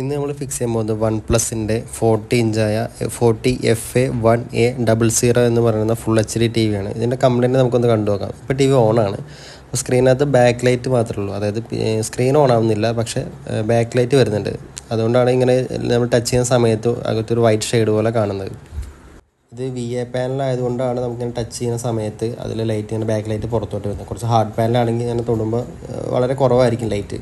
ഇന്ന് നമ്മൾ ഫിക്സ് ചെയ്യാൻ പോകുന്നത് വൺ പ്ലസിന്റെ forty ഇഞ്ചായ forty F A one A double zero എന്ന് പറയുന്ന full H D T V ആണ്. ഇതിന്റെ കംപ്ലൈന്റ് നമുക്കൊന്ന് കണ്ടു നോക്കാം. ഇപ്പോൾ ടി വി ഓണാണ് അപ്പോൾ സ്ക്രീനകത്ത് ബാക്ക് ലൈറ്റ് മാത്രമേ ഉള്ളൂ. അതായത് സ്ക്രീൻ ഓൺ ആവുന്നില്ല. പക്ഷേ ബാക്ക് ലൈറ്റ് വരുന്നുണ്ട്. അതുകൊണ്ടാണ് ഇങ്ങനെ നമ്മൾ ടച്ച് ചെയ്യുന്ന സമയത്ത് അകത്തൊരു വൈറ്റ് ഷെയ്ഡ് പോലെ കാണുന്നത്. ഇത് വി എ പാനലായതുകൊണ്ടാണ് നമുക്കിങ്ങനെ ടച്ച് ചെയ്യുന്ന സമയത്ത് അതിൽ ലൈറ്റ് ഇങ്ങനെ ബാക്ക് ലൈറ്റ് പുറത്തോട്ട് വരുന്നത്. കുറച്ച് ഹാർഡ് പാനലാണെങ്കിൽ ഇങ്ങനെ തൊടുമ്പോൾ വളരെ കുറവായിരിക്കും ലൈറ്റ്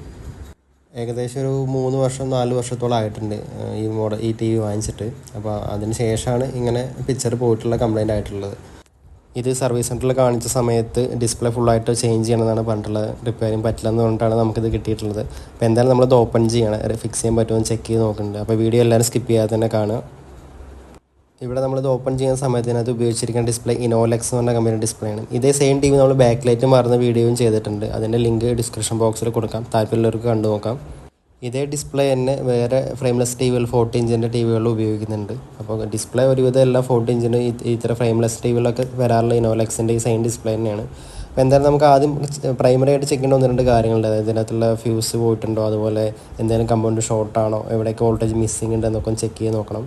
ഏകദേശം ഒരു മൂന്ന് വർഷം നാല് വർഷത്തോളം ആയിട്ടുണ്ട് ഈ മോഡൽ ഈ ടി വി വാങ്ങിച്ചിട്ട്. അപ്പോൾ അതിന് ശേഷമാണ് ഇങ്ങനെ പിക്ചർ പോയിട്ടുള്ള കംപ്ലൈന്റ് ആയിട്ടുള്ളത്. ഇത് സർവീസ് സെന്ററിൽ കാണിച്ച സമയത്ത് ഡിസ്പ്ലേ ഫുള്ളായിട്ട് ചേഞ്ച് ചെയ്യണമെന്നാണ് പറഞ്ഞിട്ടുള്ളത് റിപ്പയറിങ് പറ്റില്ല എന്ന് പറഞ്ഞിട്ടാണ് നമുക്കിത് കിട്ടിയിട്ടുള്ളത്. അപ്പോൾ എന്തായാലും നമ്മളത് ഓപ്പൺ ചെയ്യണം ഫിക്സ് ചെയ്യാൻ പറ്റുമോ എന്ന് ചെക്ക് ചെയ്ത് നോക്കുന്നുണ്ട് അപ്പോൾ വീഡിയോ എല്ലാവരും സ്കിപ്പ് ചെയ്യാതെ തന്നെ കാണുക. ഇവിടെ നമ്മളിത് ഓപ്പൺ ചെയ്യുന്ന സമയത്ത് ഇതിനകത്ത് ഉപയോഗിച്ചിരിക്കുന്ന ഡിസ്പ്ലേ ഇനോലെക്സ് എന്ന് പറഞ്ഞ കമ്പനി ഡിസ്പ്ലേ ആണ്. ഇതേ സെയിം ടി വി നമ്മൾ ബാക്ക് ലൈറ്റ് മാറുന്ന വീഡിയോയും ചെയ്തിട്ടുണ്ട് അതിന്റെ ലിങ്ക് ഡിസ്ക്രിപ്ഷൻ ബോക്സിൽ കൊടുക്കാം. താല്പര്യമുള്ളവർക്ക് കണ്ടു നോക്കാം. ഇതേ ഡിസ്പ്ലേ തന്നെ വേറെ ഫ്രെയിംലെസ് ടി വികൾ ഫോർട്ടി ഇഞ്ചിന്റെ ടി വികളിൽ ഉപയോഗിക്കുന്നുണ്ട്. അപ്പോൾ ഡിസ്പ്ലേ ഒരുവിധം എല്ലാം ഫോർട്ടി ഇഞ്ചിന് ഇത്തരം ഫ്രെയിംലെസ് ടി വികളൊക്കെ വരാറുള്ള ഇനോലെക്സിന്റെ ഈ സെയിം ഡിസ്പ്ലേ തന്നെയാണ്. അപ്പോൾ എന്തായാലും നമുക്ക് ആദ്യം പ്രൈമറി ആയിട്ട് ചെക്ക് ചെയ്യേണ്ട ഒന്ന് രണ്ട് കാര്യങ്ങളുണ്ട്. അതായത് ഇതിനകത്തുള്ള ഫ്യൂസ് പോയിട്ടുണ്ടോ? അതുപോലെ എന്തെങ്കിലും കമ്പൗണ്ട് ഷോർട്ടാണോ എവിടെയൊക്കെ വോൾട്ടേജ് മിസ്സിംഗ് ഉണ്ടോ എന്നൊക്കെ ഒന്ന് ചെക്ക് ചെയ്ത് നോക്കണം.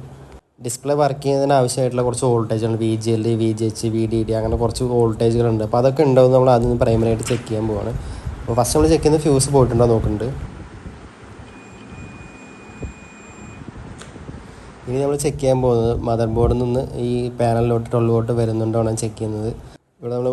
ഡിസ്പ്ലേ വർക്ക് ചെയ്യുന്നതിന് ആവശ്യമായിട്ടുള്ള കുറച്ച് വോൾട്ടേജുകൾ V G L V G H V D D അങ്ങനെ കുറച്ച് വോൾട്ടേജുകളുണ്ട് അപ്പോൾ അതൊക്കെ ഉണ്ടാവും നമ്മൾ ആദ്യം പ്രൈമറി ആയിട്ട് ചെക്ക് ചെയ്യാൻ പോവാണ്. അപ്പോൾ ഫസ്റ്റ് നമ്മൾ ചെക്ക് ചെയ്യുന്ന ഫ്യൂസ് പോയിട്ടുണ്ടോ നോക്കുന്നുണ്ട്. ഇനി നമ്മൾ ചെക്ക് ചെയ്യാൻ പോകുന്നത് മദർ ബോർഡിൽ നിന്ന് ഈ പാനലിലോട്ട് ട്വൽവ് വരുന്നുണ്ടോ എന്നാണ് ചെക്ക് ചെയ്യുന്നത്. ഇവിടെ നമ്മൾ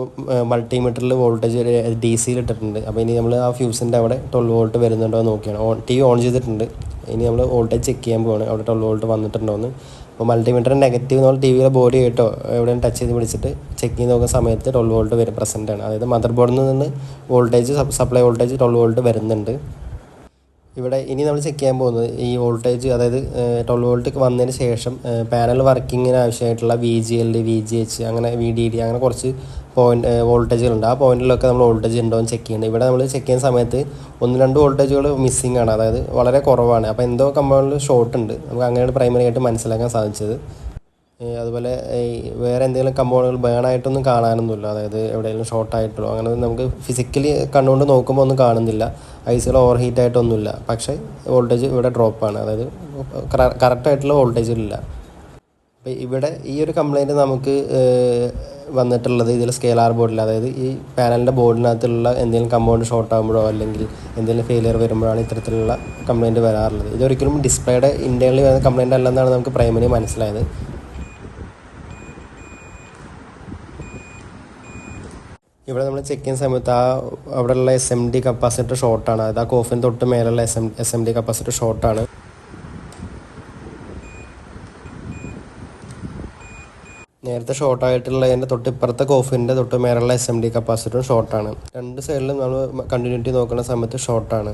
മൾട്ടിമീറ്ററിൽ വോൾട്ടേജ് ഡി സിയിൽ ഇട്ടിട്ടുണ്ട്. അപ്പോൾ ഇനി നമ്മൾ ആ ഫ്യൂസിന്റെ അവിടെ ട്വൽവ് വോൾട്ട് വരുന്നുണ്ടോ എന്ന് നോക്കിയാണ്. ഓൺ ടി വി ഓൺ ചെയ്തിട്ടുണ്ട്. ഇനി നമ്മൾ വോൾട്ടേജ് ചെക്ക് ചെയ്യാൻ പോവാണ്. അവിടെ ട്വൽവ് വോൾട്ട് വന്നിട്ടുണ്ടോ എന്ന്. അപ്പോൾ മൾട്ടിമീറ്റർ നെഗറ്റീവ് നമ്മൾ ടി വിയുടെ ബോഡി ആയിട്ടോ എവിടെയും ടച്ച് ചെയ്ത് പിടിച്ചിട്ട് ചെക്ക് ചെയ്ത് നോക്കുന്ന സമയത്ത് ട്വൽവ് വോൾട്ട് വരും പ്രസന്റ് ആണ്. അതായത് മദർ ബോർഡിൽ നിന്ന് voltage supply voltage twelve volt വരുന്നുണ്ട്. ഇവിടെ ഇനി നമ്മൾ ചെക്ക് ചെയ്യാൻ പോകുന്നത് ഈ വോൾട്ടേജ് അതായത് ട്വൽവ് വോൾട്ട് വന്നതിന് ശേഷം പാനൽ വർക്കിങ്ങിന് ആവശ്യമായിട്ടുള്ള V G L V G H അങ്ങനെ വി ഡി ഡി അങ്ങനെ കുറച്ച് പോയിന്റ് വോൾട്ടേജുകളുണ്ട് ആ പോയിന്റിലൊക്കെ നമ്മൾ വോൾട്ടേജ് ഉണ്ടോ എന്ന് ചെക്ക് ചെയ്യുന്നുണ്ട്. ഇവിടെ നമ്മൾ ചെക്ക് ചെയ്യുന്ന സമയത്ത് ഒന്ന് രണ്ട് വോൾട്ടേജുകൾ മിസ്സിംഗ് ആണ്. അതായത് വളരെ കുറവാണ്. അപ്പോൾ എന്തോ കമ്പൗണ്ടിൽ ഷോർട്ട് ഉണ്ട്. നമുക്ക് അങ്ങനെയാണ് പ്രൈമറി ആയിട്ട് മനസ്സിലാക്കാൻ സാധിച്ചത്. അതുപോലെ ഈ വേറെ എന്തെങ്കിലും കമ്പോണുകൾ ബേൺ ആയിട്ടൊന്നും കാണാനൊന്നുമില്ല. അതായത് എവിടെയെങ്കിലും ഷോർട്ട് ആയിട്ടോ അങ്ങനെ നമുക്ക് ഫിസിക്കലി കണ്ടുകൊണ്ട് നോക്കുമ്പോൾ ഒന്നും കാണുന്നില്ല. ഐസുകൾ ഓവർ ഹീറ്റ് ആയിട്ടൊന്നുമില്ല പക്ഷേ വോൾട്ടേജ് ഇവിടെ ഡ്രോപ്പാണ് അതായത് കറക്റ്റായിട്ടുള്ള വോൾട്ടേജിലില്ല അപ്പോൾ ഇവിടെ ഈ ഒരു കംപ്ലൈന്റ് നമുക്ക് വന്നിട്ടുള്ളത് ഇതിൽ സ്കെയിലാർ ബോർഡിൽ അതായത് ഈ പാനലിന്റെ ബോർഡിനകത്തുള്ള എന്തെങ്കിലും കമ്പൗണ്ട് ഷോർട്ട് ആകുമ്പോഴോ അല്ലെങ്കിൽ എന്തെങ്കിലും ഫെയിലിയർ വരുമ്പോഴാണ് ഇത്തരത്തിലുള്ള കംപ്ലൈന്റ് വരാറുള്ളത്. ഇതൊരിക്കലും ഡിസ്പ്ലേയുടെ ഇന്റേർണലി വരുന്ന കംപ്ലൈന്റ് അല്ലെന്നാണ് നമുക്ക് പ്രൈമറി മനസ്സിലായത്. ഇവിടെ നമ്മൾ ചെക്ക് ചെയ്യുന്ന സമയത്ത് ആ അവിടെയുള്ള എസ് എം ഡി കപ്പാസിറ്റർ ഷോർട്ടാണ് അതായത് ആ കോഫിന് തൊട്ട് മേലുള്ള S M S M D capacitor ഷോർട്ടാണ് നേരത്തെ ഷോർട്ട് ആയിട്ടുള്ളതിന്റെ തൊട്ട് ഇപ്പുറത്തെ കോഫിന്റെ തൊട്ട് മേലുള്ള എസ് എം ഡി കപ്പാസിറ്ററും ഷോർട്ടാണ് രണ്ട് സൈഡിലും നമ്മൾ കണ്ടിന്യൂറ്റി നോക്കുന്ന സമയത്ത് ഷോർട്ടാണ്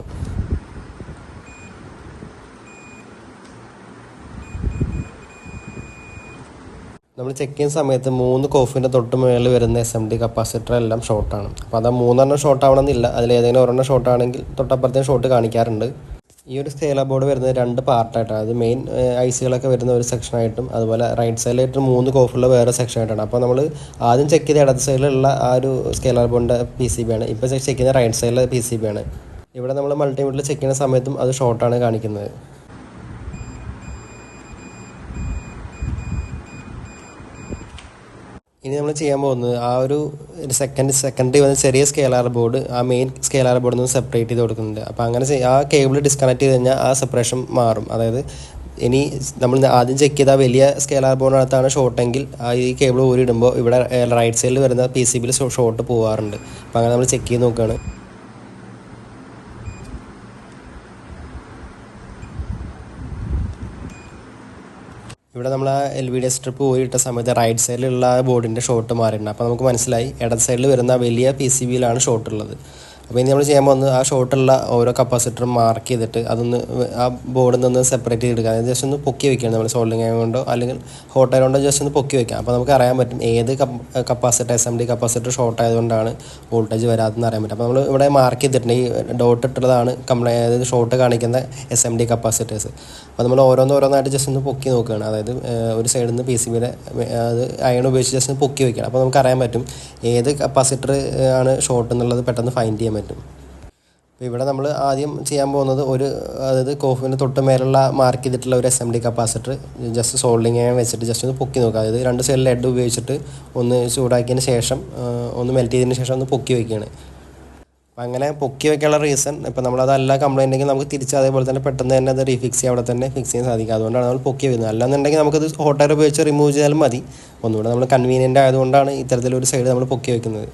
നമ്മൾ ചെക്ക് ചെയ്യുന്ന സമയത്ത് മൂന്ന് കോഫിന്റെ തൊട്ട് മുകളിൽ വരുന്ന എസ് എം ഡി കപ്പാസിറ്റർ എല്ലാം ഷോർട്ടാണ് അപ്പോൾ അത് മൂന്നെണ്ണം ഷോർട്ട് ആവണമെന്നില്ല. അതിൽ ഏതെങ്കിലും ഒരെണ്ണം ഷോർട്ട് ആണെങ്കിൽ തൊട്ടപ്പുറത്തേക്ക് ഷോർട്ട് കാണിക്കാറുണ്ട്. ഈ ഒരു സ്കേല ബോർഡ് വരുന്നത് രണ്ട് പാർട്ടായിട്ടാണ് അത് മെയിൻ ഐ സികളൊക്കെ വരുന്ന ഒരു സെക്ഷനായിട്ടും അതുപോലെ റൈറ്റ് സൈഡിലായിട്ട് മൂന്ന് കോഫുള്ള വേറെ സെക്ഷനായിട്ടാണ് അപ്പോൾ നമ്മൾ ആദ്യം ചെക്ക് ചെയ്ത ഇടത് സൈഡിലുള്ള ആ ഒരു സ്കേല ബോർഡിന്റെ പി സി ബി ആണ്. ഇപ്പോൾ ചെക്ക് ചെയ്യുന്ന റൈറ്റ് സൈഡിലെ പി സി ബി ആണ്. ഇവിടെ നമ്മൾ മൾട്ടിമീറ്ററിൽ ചെക്ക് ചെയ്യുന്ന സമയത്തും അത് ഷോർട്ടാണ് കാണിക്കുന്നത്. നമ്മൾ ചെയ്യാൻ പോകുന്നത് ആ ഒരു സെക്കൻഡ് സെക്കൻഡറി വന്ന ചെറിയ സ്കെയിലാർ ബോർഡ് ആ മെയിൻ സ്കെയിലാർ ബോർഡിൽ നിന്ന് സെപ്പറേറ്റ് ചെയ്ത് കൊടുക്കുന്നുണ്ട്. അപ്പോൾ അങ്ങനെ ആ കേബിൾ ഡിസ്കണക്ട് ചെയ്ത് കഴിഞ്ഞാൽ ആ സെപ്പറേഷൻ മാറും. അതായത് ഇനി നമ്മൾ ആദ്യം ചെക്ക് ചെയ്ത വലിയ സ്കെയിലാർ ബോർഡിനകത്താണ് ഷോർട്ടെങ്കിൽ ആ ഈ കേബിൾ ഊരിടുമ്പോൾ ഇവിടെ റൈറ്റ് സൈഡിൽ വരുന്ന പി സി ബിയിൽ ഷോർട്ട് പോകാറുണ്ട് അപ്പോൾ അങ്ങനെ നമ്മൾ ചെക്ക് ചെയ്ത് നോക്കുകയാണ് ഇവിടെ നമ്മൾ ആ L V D S strip പോയിട്ട സമയത്ത് റൈറ്റ് സൈഡിലുള്ള ബോർഡിന്റെ ഷോട്ട് മാറിയിട്ടുണ്ട്. അപ്പോൾ നമുക്ക് മനസ്സിലായി ഇടത് സൈഡിൽ വരുന്ന വലിയ പി സി ബിയിലാണ് ഷോട്ട് ഉള്ളത്. അപ്പോൾ ഇനി നമ്മൾ ചെയ്യാൻ പോകുന്നത് ആ ഷോട്ടുള്ള ഓരോ കപ്പാസിറ്ററും മാർക്ക് ചെയ്തിട്ട് അതൊന്ന് ആ ബോർഡിൽ നിന്ന് സെപ്പറേറ്റ് ചെയ്തെടുക്കുക അതായത് ജസ്റ്റ് ഒന്ന് പൊക്കി വെക്കുകയാണ് നമ്മൾ സോൾഡിങ് കൊണ്ടോ അല്ലെങ്കിൽ ഹോട്ട് ആയതുകൊണ്ടോ ജസ്റ്റ് ഒന്ന് പൊക്കി വെക്കാം. അപ്പോൾ നമുക്ക് അറിയാൻ പറ്റും ഏത് capacitor S M D capacitor short ആയതുകൊണ്ടാണ് വോൾട്ടേജ് വരാതെന്ന് അറിയാൻ പറ്റും. അപ്പോൾ നമ്മൾ ഇവിടെ മാർക്ക് ചെയ്തിട്ടുണ്ട്. ഈ ഡോട്ട് ഇട്ടുള്ളതാണ് കംപ്ലൈ അതായത് ഷോർട്ട് കാണിക്കുന്ന എസ് എം ഡി കപ്പാസിറ്റേഴ്സ് അപ്പോൾ നമ്മൾ ഓരോന്ന് ഓരോന്നായിട്ട് ജസ്റ്റ് ഒന്ന് പൊക്കി നോക്കുകയാണ്. അതായത് ഒരു സൈഡിൽ നിന്ന് പി സി ബിയുടെ അത് അയൺ ഉപയോഗിച്ച് ജസ്റ്റ് ഒന്ന് പൊക്കി വെക്കുകയാണ് അപ്പോൾ നമുക്ക് അറിയാൻ പറ്റും ഏത് കപ്പാസിറ്റർ ആണ് ഷോർട്ട് എന്നുള്ളത് പെട്ടെന്ന് ഫൈൻഡ് ചെയ്യാൻ പറ്റും അപ്പോൾ ഇവിടെ നമ്മൾ ആദ്യം ചെയ്യാൻ പോകുന്നത് ഒരു അതായത് കോഫിന് തൊട്ട് മേലുള്ള മാർക്ക് ചെയ്തിട്ടുള്ള ഒരു ഡി കപ്പാസിറ്റർ ജസ്റ്റ് സോൾഡിങ് വെച്ചിട്ട് ജസ്റ്റ് ഒന്ന് പൊക്കി നോക്കുക. അതായത് രണ്ട് സൈഡിൽ ലെഡ് ഉപയോഗിച്ചിട്ട് ഒന്ന് ചൂടാക്കിയതിന് ശേഷം ഒന്ന് മെൽറ്റ് ചെയ്തതിന് ശേഷം ഒന്ന് പൊക്കി വയ്ക്കുകയാണ് അപ്പം അങ്ങനെ പൊക്കി വയ്ക്കാനുള്ള റീസൺ ഇപ്പം നമ്മളതല്ല കംപ്ലൈന്റ് എങ്കിൽ നമുക്ക് തിരിച്ച് അതേപോലെ തന്നെ പെട്ടെന്ന് തന്നെ അത് റീഫിക്സ് ചെയ്യാൻ അവിടെ തന്നെ ഫിക്സ് ചെയ്യാൻ സാധിക്കും. അതുകൊണ്ടാണ് നമ്മൾ പൊക്കി വരുന്നത് അല്ലാന്നുണ്ടെങ്കിൽ നമുക്കത് എയർ ഉപയോഗിച്ച് റിമൂവ് ചെയ്താലും മതി. ഒന്നുകൂടെ നമ്മൾ കൺവീനിയന്റ് ആയതുകൊണ്ടാണ് ഇത്തരത്തിലൊരു സൈഡ് നമ്മൾ പൊക്കി വെക്കുന്നത്.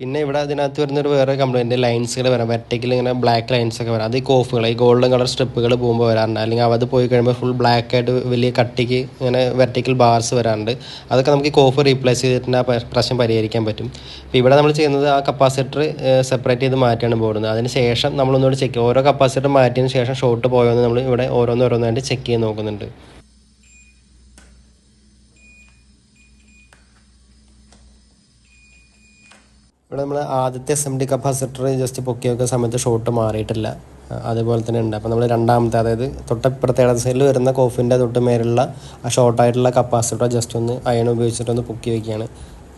പിന്നെ ഇവിടെ അതിനകത്ത് വരുന്നൊരു വേറെ കംപ്ലൈന്റ് ലൈൻസുകൾ വരാം. വെർട്ടിക്കൽ ഇങ്ങനെ ബ്ലാക്ക് ലൈൻസ് ഒക്കെ വരാം. അത് ഈ കോഫുകൾ ഈ ഗോൾഡൻ കളർ സ്ട്രിപ്പുകൾ പോകുമ്പോൾ വരാറുണ്ട്. അല്ലെങ്കിൽ അത് പോയി കഴിയുമ്പോൾ ഫുൾ ബ്ലാക്ക് ആയിട്ട് വലിയ കട്ടിക്ക് ഇങ്ങനെ വെർട്ടിക്കൽ ബാർസ് വരാറുണ്ട്. അതൊക്കെ നമുക്ക് ഈ കോഫ് റീപ്ലേസ് ചെയ്തിട്ട് ആ പ്രശ്നം പരിഹരിക്കാൻ പറ്റും. അപ്പോൾ ഇവിടെ നമ്മൾ ചെയ്യുന്നത് ആ കപ്പാസിറ്റർ സെപ്പറേറ്റ് ചെയ്ത് മാറ്റിയാണ് പോകുന്നത് അതിന് ശേഷം നമ്മളൊന്നുകൂടി ചെക്ക് ഓരോ കപ്പാസിറ്റർ മാറ്റിയതിന് ശേഷം ഷോർട്ട് പോയോന്ന് നമ്മൾ ഇവിടെ ഓരോന്നോരോന്നായിട്ട് ചെക്ക് ചെയ്ത് നോക്കുന്നുണ്ട്. ഇവിടെ നമ്മൾ ആദ്യത്തെ ഡി കപ്പാസിറ്റർ ജസ്റ്റ് പൊക്കി വെക്കുന്ന സമയത്ത് ഷോട്ട് മാറിയിട്ടില്ല. അതുപോലെ തന്നെ ഉണ്ട് അപ്പോൾ നമ്മൾ രണ്ടാമത്തെ അതായത് തൊട്ടപ്പുറത്തെ ഇടത് സൈഡിൽ വരുന്ന കോഫിന്റെ തൊട്ട് മേലുള്ള ആ ഷോർട്ടായിട്ടുള്ള കപ്പാസിറ്റർ ജസ്റ്റ് ഒന്ന് അയൺ ഉപയോഗിച്ചിട്ട് ഒന്ന് പൊക്കി വെക്കുകയാണ്.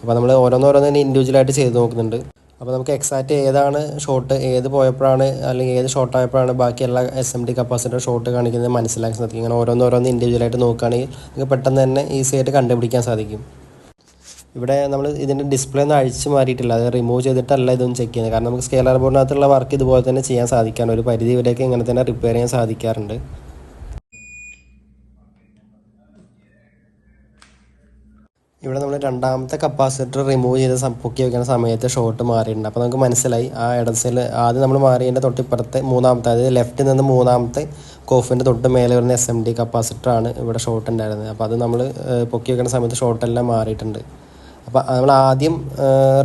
അപ്പോൾ നമ്മൾ ഓരോന്നോരോന്ന് ഇൻഡിവിജ്വലായിട്ട് ചെയ്ത് നോക്കുന്നുണ്ട്. അപ്പോൾ നമുക്ക് എക്സാക്റ്റ് ഏതാണ് ഷോട്ട് ഏത് പോയപ്പോഴാണ് അല്ലെങ്കിൽ ഏത് ഷോർട്ട് ആയപ്പോഴാണ് ബാക്കി എല്ലാ S M D capacitor short കാണിക്കുന്നത് മനസ്സിലാക്കാൻ സാധിക്കും. ഇങ്ങനെ ഓരോന്നോരോന്ന് ഇൻഡിവിജ്വലായിട്ട് നോക്കുകയാണെങ്കിൽ നമുക്ക് പെട്ടെന്ന് തന്നെ ഈസി ആയിട്ട് കണ്ടുപിടിക്കാൻ സാധിക്കും. ഇവിടെ നമ്മൾ ഇതിന്റെ ഡിസ്പ്ലേ ഒന്നും അഴിച്ച് മാറിയിട്ടില്ല. അത് റിമൂവ് ചെയ്തിട്ടല്ല ഇതൊന്നും ചെക്ക് ചെയ്യുന്നത്. കാരണം നമുക്ക് സ്കെയിലർ ബോർഡിനകത്തുള്ള വർക്ക് ഇതുപോലെ തന്നെ ചെയ്യാൻ സാധിക്കാറുണ്ട് ഒരു പരിധി വരെയൊക്കെ ഇങ്ങനെ തന്നെ റിപ്പയർ ചെയ്യാൻ സാധിക്കാറുണ്ട്. ഇവിടെ നമ്മൾ രണ്ടാമത്തെ കപ്പാസിറ്റർ റിമൂവ് ചെയ്ത് പൊക്കി വെക്കുന്ന സമയത്ത് ഷോട്ട് മാറിയിട്ടുണ്ട്. അപ്പോൾ നമുക്ക് മനസ്സിലായി. ആ ഇടത് സൈഡിൽ ആദ്യം നമ്മൾ മാറിയതിന്റെ തൊട്ടിപ്പുറത്തെ മൂന്നാമത്തെ അതായത് ലെഫ്റ്റിൽ നിന്ന് മൂന്നാമത്തെ കോഫിന്റെ തൊട്ട് മേലെ വരുന്ന എസ് എം ഡി കപ്പാസിറ്ററാണ് ഇവിടെ ഷോർട്ട് ഉണ്ടായിരുന്നത് അപ്പോൾ അത് നമ്മൾ പൊക്കി വെക്കുന്ന സമയത്ത് ഷോട്ടെല്ലാം മാറിയിട്ടുണ്ട്. അപ്പോൾ നമ്മൾ ആദ്യം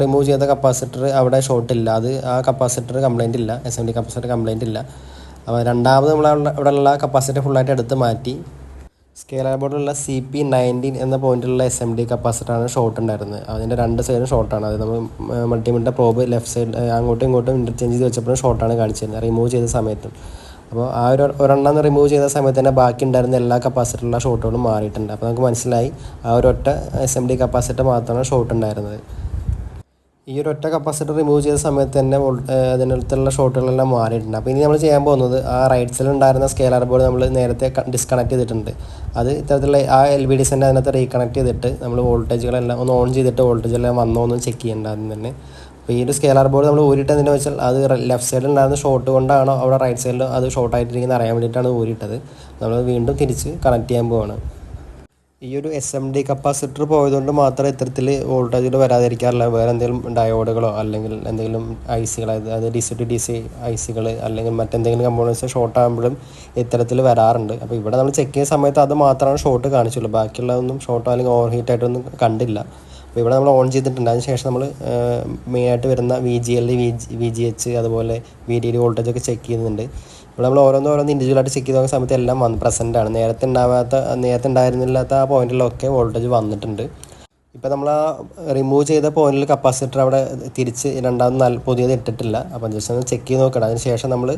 റിമൂവ് ചെയ്ത കപ്പാസിറ്റർ അവിടെ ഷോർട്ട് ഇല്ല. അത് ആ കപ്പാസിറ്റർ കംപ്ലൈന്റ് ഇല്ല. S M D capacitor complaint ഇല്ല. അപ്പോൾ രണ്ടാമത് നമ്മൾ അവിടെ- അവിടെയുള്ള കപ്പാസിറ്റർ ഫുള്ളായിട്ട് എടുത്ത് മാറ്റി. സ്കേല ബോർഡിലുള്ള സി പി നയന്റീൻ എന്ന പോയിന്റിലുള്ള എസ് എം ഡി കപ്പാസിറ്ററാണ് ഷോർട്ട് ഉണ്ടായിരുന്നത്. അതിന്റെ രണ്ട് സൈഡും ഷോർട്ടാണ് അത് നമ്മൾ മൾട്ടിമീറ്റർ പ്രോബ് ലെഫ്റ്റ് സൈഡ് അങ്ങോട്ടും ഇങ്ങോട്ടും ഇന്റർചേഞ്ച് ചെയ്ത് വെച്ചപ്പോഴും ഷോർട്ടാണ് കാണിച്ചിരുന്നത്. റിമൂവ് ചെയ്ത സമയത്തും. അപ്പോൾ ആ ഒരു ഒരെണ്ണം റിമൂവ് ചെയ്ത സമയത്ത് തന്നെ ബാക്കി ഉണ്ടായിരുന്ന എല്ലാ കപ്പാസിറ്ററുള്ള ഷോട്ടുകളും മാറിയിട്ടുണ്ട്. അപ്പോൾ നമുക്ക് മനസ്സിലായി ആ ഒരു ഒറ്റ എസ് എം ഡി കപ്പാസിറ്റർ മാത്രമാണ് ഷോട്ട് ഉണ്ടായിരുന്നത്. ഈ ഒരു ഒറ്റ കപ്പാസിറ്റർ റിമൂവ് ചെയ്ത സമയത്ത് തന്നെ അതിനടുത്തുള്ള ഷോട്ടുകളെല്ലാം മാറിയിട്ടുണ്ട്. അപ്പോൾ ഇനി നമ്മൾ ചെയ്യാൻ പോകുന്നത് ആ റൈറ്റ് സൈഡിൽ ഉണ്ടായിരുന്ന സ്കെയിലർ ബോർഡ് നമ്മൾ നേരത്തെ ഡിസ്കണക്ട് ചെയ്തിട്ടുണ്ട്. അത് ഇത്തരത്തിലുള്ള ആ എൽ ബി ഡിസിന്റെ അതിനകത്ത് റീകണക്ട് ചെയ്തിട്ട് നമ്മൾ വോൾട്ടേജുകളെല്ലാം ഒന്ന് ഓൺ ചെയ്തിട്ട് വോൾട്ടേജ് എല്ലാം വന്നോ എന്ന് ചെക്ക് ചെയ്യേണ്ട ആദ്യം തന്നെ. അപ്പോൾ ഈ ഒരു സ്കെയിലർ ബോർഡ് നമ്മൾ ഊരിയിട്ട് എന്തിനാ വെച്ചാൽ അത് ലെഫ്റ്റ് സൈഡിൽ ഉണ്ടായിരുന്ന ഷോർട്ട് കൊണ്ടാണോ അവിടെ റൈറ്റ് സൈഡിൽ അത് ഷോർട്ട് ആയിട്ടിരിക്കുന്നത് അറിയാൻ വേണ്ടിയിട്ടാണ് ഊരിയിട്ടത്. നമ്മൾ വീണ്ടും തിരിച്ച് കണക്ട് ചെയ്യാൻ പോവാണ്. ഈ ഒരു എസ് എം ഡി കപ്പാസിറ്റർ പോയതുകൊണ്ട് മാത്രം ഇത്തരത്തിൽ വോൾട്ടേജുകൾ വരാതിരിക്കാറില്ല. വേറെ എന്തെങ്കിലും ഡയോഡുകളോ അല്ലെങ്കിൽ എന്തെങ്കിലും ഐ സികൾ അതായത് D C to D C I സികൾ അല്ലെങ്കിൽ മറ്റെന്തെങ്കിലും കമ്പോണൻസ് ഷോർട്ട് ആകുമ്പോഴും ഇത്തരത്തിൽ വരാറുണ്ട്. അപ്പോൾ ഇവിടെ നമ്മൾ ചെക്ക് ചെയ്യുന്ന സമയത്ത് അത് മാത്രമാണ് ഷോർട്ട് കാണിച്ചുള്ളൂ. ബാക്കിയുള്ളതൊന്നും ഷോർട്ടോ അല്ലെങ്കിൽ ഓവർ ഹീറ്റ് ആയിട്ടൊന്നും കണ്ടില്ല. അപ്പോൾ ഇവിടെ നമ്മൾ ഓൺ ചെയ്തിട്ടുണ്ട്. അതിന് ശേഷം നമ്മൾ മെയിനായിട്ട് വരുന്ന V G L V V G H അതുപോലെ വി ഡി ഡി വോൾട്ടേജ് ഒക്കെ ചെക്ക് ചെയ്യുന്നുണ്ട്. ഇവിടെ നമ്മൾ ഓരോന്ന് ഓരോന്ന് ഇൻഡിവിജ്വലായിട്ട് ചെക്ക് ചെയ്ത് നോക്കുന്ന സമയത്ത് എല്ലാം വന്ന് പ്രസന്റ് ആണ്. നേരത്തെ ഉണ്ടാവാത്ത നേരത്തെ ഉണ്ടായിരുന്നില്ലാത്ത ആ പോയിന്റിലൊക്കെ വോൾട്ടേജ് വന്നിട്ടുണ്ട്. ഇപ്പോൾ നമ്മൾ ആ റിമൂവ് ചെയ്ത പോയിന്റിൽ കപ്പാസിറ്റർ അവിടെ തിരിച്ച് രണ്ടാമത് നല്ല പുതിയത് ഇട്ടിട്ടില്ല. അപ്പം ജസ്റ്റ് ഒന്ന് ചെക്ക് ചെയ്ത് നോക്കണം. അതിന് ശേഷം നമ്മൾ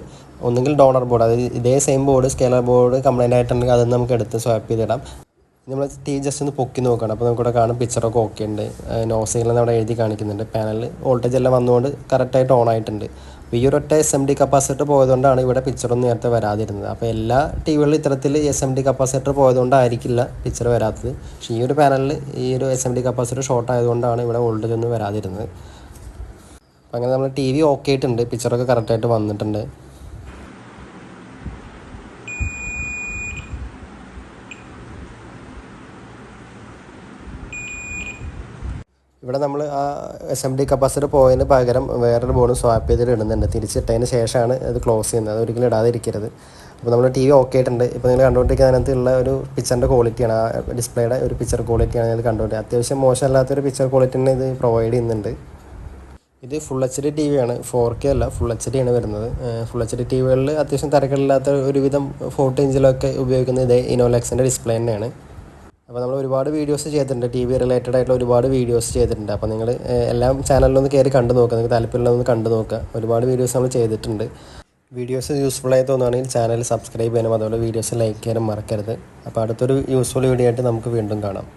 ഒന്നുകിൽ ഡോണർ ബോർഡ് അതായത് ഇതേ same board scaler board complaint ആയിട്ടുണ്ടെങ്കിൽ അത് നമുക്ക് എടുത്ത് സ്വാപ്പ് ചെയ്തിടാം. നമ്മൾ തീ ജസ്റ്റ് ഒന്ന് പൊക്കി നോക്കണം. അപ്പോൾ നമുക്കിവിടെ കാണും പിക്ചറൊക്കെ ഓക്കെ ഉണ്ട്. നോ അവിടെ എഴുതി കാണിക്കുന്നുണ്ട്. പാനലിൽ വോൾട്ടേജ് എല്ലാം വന്നുകൊണ്ട് കറക്റ്റായിട്ട് ഓൺ ആയിട്ടുണ്ട്. അപ്പോൾ ഈ ഒരു ഒറ്റ എസ് എം ഡി കപ്പാസിറ്റർ പോയതുകൊണ്ടാണ് ഇവിടെ പിക്ചറൊന്നും നേരത്തെ വരാതിരുന്നത്. അപ്പോൾ എല്ലാ ടി വികളിലും ഇത്തരത്തിൽ എസ് എം ഡി കപ്പാസിറ്റർ പോയതുകൊണ്ടായിരിക്കില്ല പിക്ചർ വരാത്തത്. പക്ഷേ ഈ ഒരു പാനലിൽ ഈ ഒരു S M D capacitor short ആയതുകൊണ്ടാണ് ഇവിടെ വോൾട്ടേജ് ഒന്നും വരാതിരുന്നത്. അപ്പോൾ അങ്ങനെ നമ്മൾ ടി വി ഓക്കെ ആയിട്ടുണ്ട്. പിക്ചറൊക്കെ കറക്റ്റായിട്ട് വന്നിട്ടുണ്ട്. ഇവിടെ നമ്മൾ ആ എസ് എം ഡി കപ്പാസിറ്റർ പോയതിന് പകരം വേറൊരു ബോർഡ് സ്വാപ്പ് ചെയ്തിട്ട് ഇടുന്നുണ്ട് തിരിച്ചിട്ടതിന് ശേഷമാണ് അത് ക്ലോസ് ചെയ്യുന്നത്. അത് ഒരിക്കലും ഇടാതിരിക്കരുത്. അപ്പോൾ നമ്മൾ ടി വി ഓക്കെ ആയിട്ടുണ്ട്. ഇപ്പോൾ നിങ്ങൾ കണ്ടുകൊണ്ടിരിക്കുന്ന അതിനകത്തുള്ള ഒരു പിക്ചറിന്റെ ക്വാളിറ്റിയാണ് ആ ഡിസ്പ്ലേയുടെ ഒരു പിക്ചർ ക്വാളിറ്റിയാണ് ഇത് കണ്ടുകൊണ്ട് അത്യാവശ്യം മോശമല്ലാത്തൊരു പിക്ചർ ക്വാളിറ്റി തന്നെ ഇത് പ്രൊവൈഡ് ചെയ്യുന്നുണ്ട്. ഇത് full H D T V ആണ്. ഫോർ കെ അല്ല ഫുൾ എച്ച് ഡി ആണ് വരുന്നത്. ഫുൾ എച്ച് ഡി ടി വികളിൽ അത്യാവശ്യം തിരക്കില്ലാത്ത ഒരുവിധം ഫോർട്ടി ഇഞ്ചിലൊക്കെ ഉപയോഗിക്കുന്ന ഇതേ ഇനോലെക്സിന്റെ ഡിസ്പ്ലേ തന്നെയാണ്. അപ്പോൾ നമ്മൾ ഒരുപാട് വീഡിയോസ് ചെയ്തിട്ടുണ്ട്. ടി വി റിലേറ്റഡ് ആയിട്ടുള്ള ഒരുപാട് വീഡിയോസ് ചെയ്തിട്ടുണ്ട്. അപ്പോൾ നിങ്ങൾ എല്ലാം ചാനലിലൊന്ന് കയറി കണ്ടു നോക്കുക നിങ്ങൾക്ക് താല്പര്യമുള്ളതൊന്ന് കണ്ടു നോക്കുക ഒരുപാട് വീഡിയോസ് നമ്മൾ ചെയ്തിട്ടുണ്ട്. വീഡിയോസ് യൂസ്ഫുൾ ആയി തോന്നുകയാണെങ്കിൽ ചാനൽ സബ്സ്ക്രൈബ് ചെയ്യാനും അതുപോലെ വീഡിയോസ് ലൈക്ക് ചെയ്യാനും മറക്കരുത്. അപ്പോൾ അടുത്തൊരു യൂസ്ഫുൾ വീഡിയോ ആയിട്ട് നമുക്ക് വീണ്ടും കാണാം.